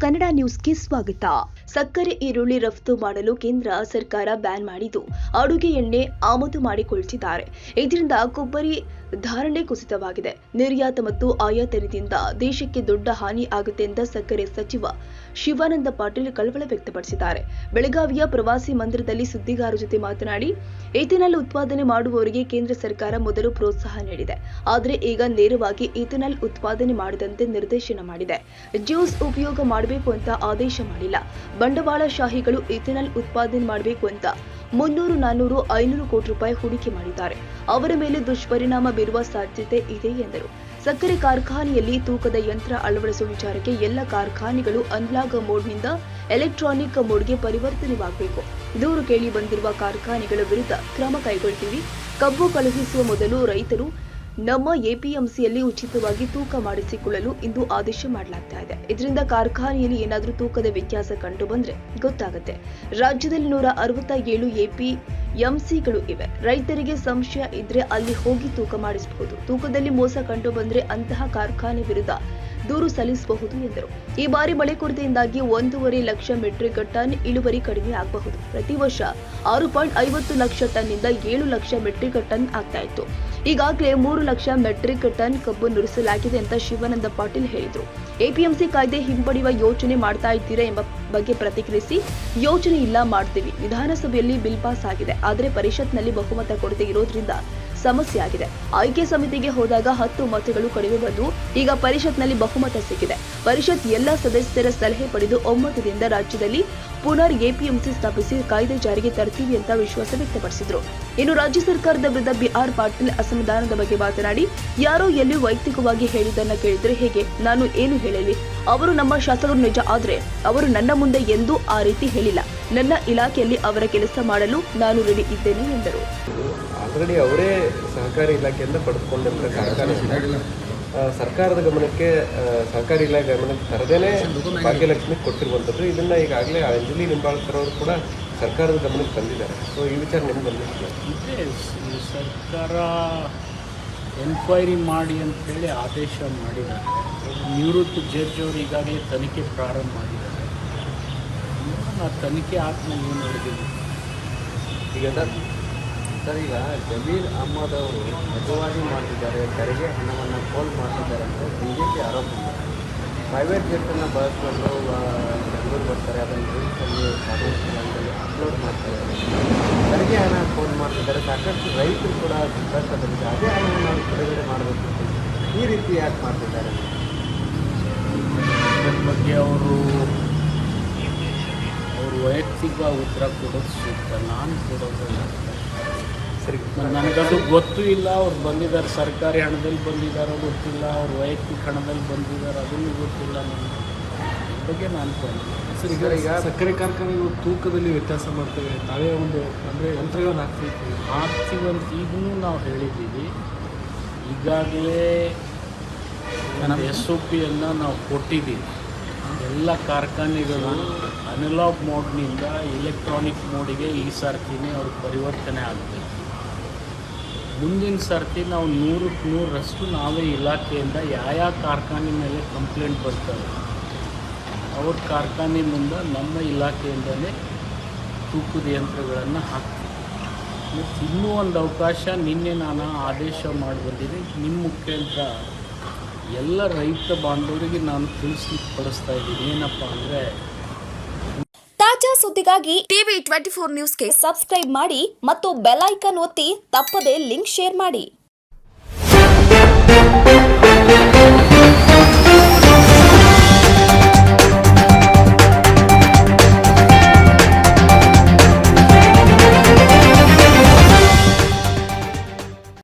ಕನ್ನಡ ನ್ಯೂಸ್ಗೆ ಸ್ವಾಗತ. ಸಕ್ಕರೆ ಈರುಳ್ಳಿ ರಫ್ತು ಮಾಡಲು ಕೇಂದ್ರ ಸರ್ಕಾರ ಬ್ಯಾನ್ ಮಾಡಿದ್ದು, ಅಡುಗೆ ಎಣ್ಣೆ ಆಮದು ಮಾಡಿಕೊಳ್ತಿದ್ದಾರೆ. ಇದರಿಂದ ಕೊಬ್ಬರಿ ಧಾರಣೆ ಕುಸಿತವಾಗಿದೆ. ನಿರ್ಯಾತ ಮತ್ತು ಆಯಾ ರೀತಿಯಿಂದ ದೇಶಕ್ಕೆ ದೊಡ್ಡ ಹಾನಿ ಆಗುತ್ತೆ ಎಂದ ಸಕ್ಕರೆ ಸಚಿವ ಶಿವಾನಂದ ಪಾಟೀಲ್ ಕಳವಳ ವ್ಯಕ್ತಪಡಿಸಿದ್ದಾರೆ. ಬೆಳಗಾವಿಯ ಪ್ರವಾಸಿ ಮಂದಿರದಲ್ಲಿ ಸುದ್ದಿಗಾರರ ಜೊತೆ ಮಾತನಾಡಿ ಈಥೆನಾಲ್ ಉತ್ಪಾದನೆ ಮಾಡುವವರಿಗೆ ಕೇಂದ್ರ ಸರ್ಕಾರ ಮೊದಲು ಪ್ರೋತ್ಸಾಹ ನೀಡಿದೆ. ಆದರೆ ಈಗ ನೇರವಾಗಿ ಈಥೆನಾಲ್ ಉತ್ಪಾದನೆ ಮಾಡದಂತೆ ನಿರ್ದೇಶನ ಮಾಡಿದೆ. ಜ್ಯೂಸ್ ಉಪಯೋಗ ಮಾಡಬೇಕು ಅಂತ ಆದೇಶ ಮಾಡಿಲ್ಲ. ಬಂಡವಾಳಶಾಹಿಗಳು ಈಥೆನಾಲ್ ಉತ್ಪಾದನೆ ಮಾಡಬೇಕು ಅಂತ ಮುನ್ನೂರು ನಾನ್ನೂರು ಐನೂರು ಕೋಟಿ ರೂಪಾಯಿ ಹೂಡಿಕೆ ಮಾಡಿದ್ದಾರೆ. ಅವರ ಮೇಲೆ ದುಷ್ಪರಿಣಾಮ ಬೀರುವ ಸಾಧ್ಯತೆ ಇದೆ ಎಂದರು. ಸಕ್ಕರೆ ಕಾರ್ಖಾನೆಯಲ್ಲಿ ತೂಕದ ಯಂತ್ರ ಅಳವಡಿಸುವ ವಿಚಾರಕ್ಕೆ ಎಲ್ಲ ಕಾರ್ಖಾನೆಗಳು ಅನ್ಲಾಗ್ ಮೋಡ್ನಿಂದ ಎಲೆಕ್ಟ್ರಾನಿಕ್ ಮೋಡ್ಗೆ ಪರಿವರ್ತನೆವಾಗಬೇಕು. ದೂರು ಕೇಳಿ ಬಂದಿರುವ ಕಾರ್ಖಾನೆಗಳ ವಿರುದ್ಧ ಕ್ರಮ ಕೈಗೊಳ್ತೀವಿ. ಕಬ್ಬು ಕಳುಹಿಸುವ ಮೊದಲು ರೈತರು ನಮ್ಮ ಎಪಿಎಂಸಿಯಲ್ಲಿ ಉಚಿತವಾಗಿ ತೂಕ ಮಾಡಿಸಿಕೊಳ್ಳಲು ಇಂದು ಆದೇಶ ಮಾಡಲಾಗ್ತಾ ಇದೆ. ಇದರಿಂದ ಕಾರ್ಖಾನೆಯಲ್ಲಿ ಏನಾದರೂ ತೂಕದ ವ್ಯತ್ಯಾಸ ಕಂಡು ಬಂದ್ರೆ ಗೊತ್ತಾಗುತ್ತೆ. ರಾಜ್ಯದಲ್ಲಿ ನೂರ ಅರವತ್ತ ಏಳು ಎಪಿಎಂಸಿಗಳು ಇವೆ. ರೈತರಿಗೆ ಸಂಶಯ ಇದ್ರೆ ಅಲ್ಲಿ ಹೋಗಿ ತೂಕ ಮಾಡಿಸಬಹುದು. ತೂಕದಲ್ಲಿ ಮೋಸ ಕಂಡು ಬಂದ್ರೆ ಅಂತಹ ಕಾರ್ಖಾನೆ ವಿರುದ್ಧ ದೂರು ಸಲ್ಲಿಸಬಹುದು ಎಂದರು. ಈ ಬಾರಿ ಮಳೆ ಕೊರತೆಯಿಂದಾಗಿ ಒಂದೂವರೆ ಲಕ್ಷ ಮೆಟ್ರಿಕ್ ಟನ್ ಇಳುವರಿ ಕಡಿಮೆ ಆಗಬಹುದು. ಪ್ರತಿ ವರ್ಷ ಆರು ಪಾಯಿಂಟ್ ಐವತ್ತು ಲಕ್ಷ ಟನ್ನಿಂದ ಏಳು ಲಕ್ಷ ಮೆಟ್ರಿಕ್ ಟನ್ ಆಗ್ತಾ ಇತ್ತು. ಈಗಾಗಲೇ ಮೂರು ಲಕ್ಷ ಮೆಟ್ರಿಕ್ ಟನ್ ಕಬ್ಬು ನುರಿಸಲಾಗಿದೆ ಅಂತ ಶಿವಾನಂದ ಪಾಟೀಲ್ ಹೇಳಿದರು. ಎಪಿಎಂಸಿ ಕಾಯ್ದೆ ಹಿಂಪಡೆಯುವ ಯೋಚನೆ ಮಾಡ್ತಾ ಇದ್ದೀರಾ ಎಂಬ ಬಗ್ಗೆ ಪ್ರತಿಕ್ರಿಯಿಸಿ, ಯೋಚನೆ ಇಲ್ಲ ಮಾಡ್ತೀವಿ. ವಿಧಾನಸಭೆಯಲ್ಲಿ ಬಿಲ್ ಪಾಸ್ ಆಗಿದೆ. ಆದರೆ ಪರಿಷತ್ನಲ್ಲಿ ಬಹುಮತ ಕೊರತೆ ಇರೋದ್ರಿಂದ ಸಮಸ್ಯೆ ಆಗಿದೆ. ಆಯ್ಕೆ ಸಮಿತಿಗೆ ಹೋದಾಗ ಹತ್ತು ಮತಗಳು ಕಡಿಮೆ ಬಂದು ಈಗ ಪರಿಷತ್ನಲ್ಲಿ ಬಹುಮತ ಸಿಕ್ಕಿದೆ. ಪರಿಷತ್ ಎಲ್ಲ ಸದಸ್ಯರ ಸಲಹೆ ಪಡೆದು ಒಮ್ಮತದಿಂದ ರಾಜ್ಯದಲ್ಲಿ ಪುನರ್ ಎಪಿಎಂಸಿ ಸ್ಥಾಪಿಸಿ ಕಾಯ್ದೆ ಜಾರಿಗೆ ತರ್ತೀವಿ ಅಂತ ವಿಶ್ವಾಸ ವ್ಯಕ್ತಪಡಿಸಿದ್ರು. ಇನ್ನು ರಾಜ್ಯ ಸರ್ಕಾರದ ವಿರುದ್ಧ ಬಿಆರ್ ಪಾಟೀಲ್ ಅಸಮಾಧಾನದ ಬಗ್ಗೆ ಮಾತನಾಡಿ, ಯಾರೋ ಎಲ್ಲಿ ವೈಯಕ್ತಿಕವಾಗಿ ಹೇಳಿದ್ದನ್ನ ಕೇಳಿದ್ರೆ ಹೇಗೆ? ನಾನು ಏನು ಹೇಳಲಿ? ಅವರು ನಮ್ಮ ಶಾಸಕರು ನಿಜ ಆದ್ರೆ ಅವರು ನನ್ನ ಮುಂದೆ ಎಂದೂ ಆ ರೀತಿ ಹೇಳಿಲ್ಲ. ನನ್ನ ಇಲಾಖೆಯಲ್ಲಿ ಅವರ ಕೆಲಸ ಮಾಡಲು ನಾನು ರೆಡಿ ಇದ್ದೇನೆ ಎಂದರು. ಸರ್ಕಾರದ ಗಮನಕ್ಕೆ ಸರ್ಕಾರಿ ಇಲಾಖೆ ಗಮನಕ್ಕೆ ತರದೇನೆ ಭಾಗ್ಯಲಕ್ಷ್ಮಿ ಕೊಟ್ಟಿರುವಂಥದ್ದು. ಇದನ್ನ ಈಗಾಗಲೇ ಅಂಜಲಿ ನಿಂಬಾಳ್ಕರ್ ಅವರು ಕೂಡ ಸರ್ಕಾರದ ಗಮನಕ್ಕೆ ತಂದಿದ್ದಾರೆ. ಸೊ ಈ ವಿಚಾರ ನಿಮ್ಗೆ ಇದೆ. ಸರ್ಕಾರ ಎನ್ಕ್ವೈರಿ ಮಾಡಿ ಅಂತೇಳಿ ಆದೇಶ ಮಾಡಿದ್ದಾರೆ. ನಿವೃತ್ತ ಜಡ್ಜ್ ಅವರು ಈಗಾಗಲೇ ತನಿಖೆ ಪ್ರಾರಂಭ ಮಾಡಿದ್ದಾರೆ. ಆ ತನಿಖೆ ಆದ್ಮೇಲೆ ಏನು ನಡೆದಿದೆ? ಈಗ ಸರ್, ಈಗ ಜಮೀರ್ ಅಹ್ಮದ್ ಅವರು ನಿಜವಾಗಿ ಮಾಡ್ತಿದ್ದಾರೆ, ತೆರಿಗೆ ಹಣವನ್ನು ಪೋಲ್ ಮಾಡ್ತಿದ್ದಾರೆ ಅಂತ ಬಿ ಜೆ ಪಿ ಆರೋಪ ಪ್ರೈವೇಟ್ ಜೆಟ್ಟನ್ನು ಬಳಸ್ಕೊಂಡು ಬೆಂಗಳೂರು ಬರ್ತಾರೆ, ಅದನ್ನು ರೀಲ್ಸಲ್ಲಿ ಸಾಮಾಜಿಕ ಅಪ್ಲೋಡ್ ಮಾಡ್ತಾರೆ ತೆರಿಗೆ ಹಣ ಫೋನ್ ಮಾಡ್ತಿದ್ದಾರೆ, ಸಾಕಷ್ಟು ರೈತರು ಕೂಡ ಸಂಕಷ್ಟದಲ್ಲಿದೆ ಅದೇ ಹಣವನ್ನು ನಾವು ಬಿಡುಗಡೆ ಮಾಡಬೇಕು ಈ ರೀತಿ ಯಾಕೆ ಮಾಡ್ತಿದ್ದಾರೆ? ಬಗ್ಗೆ ಅವರು ವೈಯಕ್ತಿಕ ಉತ್ತರ ಕೊಡೋದು ಸೂಕ್ತ. ನಾನು ಕೊಡೋದು ಸರಿ. ನನಗದು ಗೊತ್ತು ಇಲ್ಲ ಅವ್ರು ಬಂದಿದ್ದಾರೆ. ಸರ್ಕಾರಿ ಹಣದಲ್ಲಿ ಬಂದಿದ್ದಾರೋ ಗೊತ್ತಿಲ್ಲ ಅವ್ರು ವೈಯಕ್ತಿಕ ಹಣದಲ್ಲಿ ಬಂದಿದ್ದಾರೆ ಅದನ್ನು ಗೊತ್ತಿಲ್ಲ ನನಗೆ. ಬಗ್ಗೆ ನಾನು ಸರ್ ಈಗ ಈಗ ಸಕ್ಕರೆ ಕಾರ್ಖಾನೆಗಳು ತೂಕದಲ್ಲಿ ವ್ಯತ್ಯಾಸ ಮಾಡ್ತೇವೆ. ತಾವೇ ಒಂದು ಅಂದರೆ ಯಂತ್ರಗಳನ್ನು ಹಾಕ್ತಿರ್ತೀವಿ ಹಾಕ್ತೀವಿ ಅಂತ ಈಗೂ ನಾವು ಹೇಳಿದ್ದೀವಿ. ಈಗಾಗಲೇ ನಮ್ಮ ಎಸ್ ಒ ಪಿಯನ್ನು ನಾವು ಕೊಟ್ಟಿದ್ದೀವಿ. ಎಲ್ಲ ಕಾರ್ಖಾನೆಗಳು ಅನಲಾಗ್ ಮೋಡ್ನಿಂದ ಎಲೆಕ್ಟ್ರಾನಿಕ್ ಮೋಡಿಗೆ ಈ ಸರ್ತಿನೇ ಅವ್ರ ಪರಿವರ್ತನೆ ಆಗುತ್ತೆ. ಮುಂದಿನ ಸರ್ತಿ ನಾವು ನೂರಕ್ಕೆ ನೂರರಷ್ಟು ನಾವೇ ಇಲಾಖೆಯಿಂದ ಯಾವ ಕಾರ್ಖಾನೆ ಮೇಲೆ ಕಂಪ್ಲೇಂಟ್ ಬರ್ತವೆ, ಅವ್ರ ಕಾರ್ಖಾನೆ ಮುಂದೆ ನಮ್ಮ ಇಲಾಖೆಯಿಂದಲೇ ತೂಕದ ಯಂತ್ರಗಳನ್ನು ಹಾಕ್ತೀವಿ. ಮತ್ತು ಇನ್ನೂ ಒಂದು ಅವಕಾಶ ನಿನ್ನೆ ನಾನು ಆದೇಶ ಮಾಡಿ ಬಂದಿದ್ದೀನಿ ನಿಮ್ಮ ಮುಖಾಂತರ ಎಲ್ಲ ರೈತ ಬಾಂಧವರಿಗೆ ನಾನು ತಿಳಿಸ್ಲಿಕ್ಕೆ ಪಡಿಸ್ತಾ ಇದ್ದೀನಿ. ಏನಪ್ಪ ಅಂದ್ರೆ ತಾಜಾ ಸುದ್ದಿಗಾಗಿ ಟಿವಿ ಟ್ವೆಂಟಿ ಫೋರ್ ನ್ಯೂಸ್ಗೆ ಸಬ್ಸ್ಕ್ರೈಬ್ ಮಾಡಿ ಮತ್ತು ಬೆಲ್ ಐಕನ್ ಒತ್ತಿ ತಪ್ಪದೇ ಲಿಂಕ್ ಶೇರ್ ಮಾಡಿ.